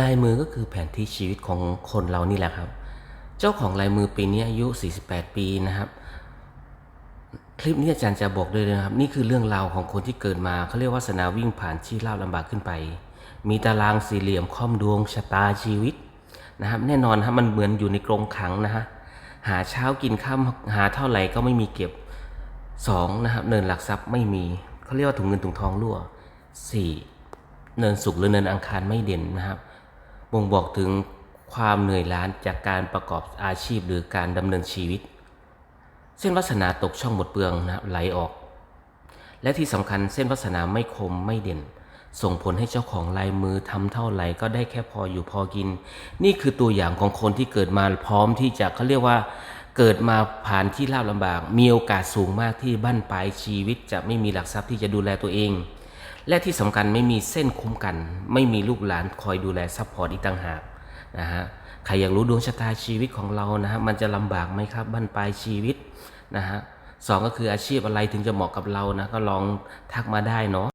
ลายมือก็คือแผนที่ชีวิตของคนเรานี่แหละครับ เจ้าของลายมือปีนี้อายุ 48 ปีนะครับ คลิปนี้อาจารย์จะบอกเลยนะครับ นี่คือเรื่องราวของคนที่เกิดมาเขาเรียกวาสนาวิ่งผ่านชีราบลำบากขึ้นไป มีตารางสี่เหลี่ยมค่อมดวงชะตาชีวิตนะครับ แน่นอนครับมันเหมือนอยู่ในกรงขังนะฮะหาเช้ากินข้ามหาเท่าไหร่ก็ไม่มีเก็บสองนะครับเนินหลักทรัพย์ไม่มีเขาเรียกว่าถุงเงินถุงทองรั่วสี่เนินสุขหรือเนินอังคารไม่เด่นนะครับ บ่งบอกถึงความเหนื่อยล้าจากการประกอบอาชีพหรือการดำเนินชีวิต เส้นวาสนาตกช่องหมดเปลืองนะไหลออก และที่สำคัญเส้นวาสนาไม่คมไม่เด่น ส่งผลให้เจ้าของลายมือทำเท่าไหร่ก็ได้แค่พออยู่พอกิน นี่คือตัวอย่างของคนที่เกิดมาพร้อมที่จะเขาเรียกว่า เกิดมาผ่านที่ลาบลำบาก มีโอกาสสูงมากที่บั้นปลายชีวิต จะไม่มีหลักทรัพย์ที่จะดูแลตัวเอง และที่สำคัญไม่มีเส้นคุ้มกัน ไม่มีลูกหลานคอยดูแลซัพพอร์ตอีกต่างหากนะฮะใครอยากรู้ดวงชะตาชีวิตของเรานะฮะมันจะลำบากไหมครับบั้นปลายชีวิตนะฮะสองก็คืออาชีพอะไรถึงจะเหมาะกับเรานะก็ลองทักมาได้เนาะ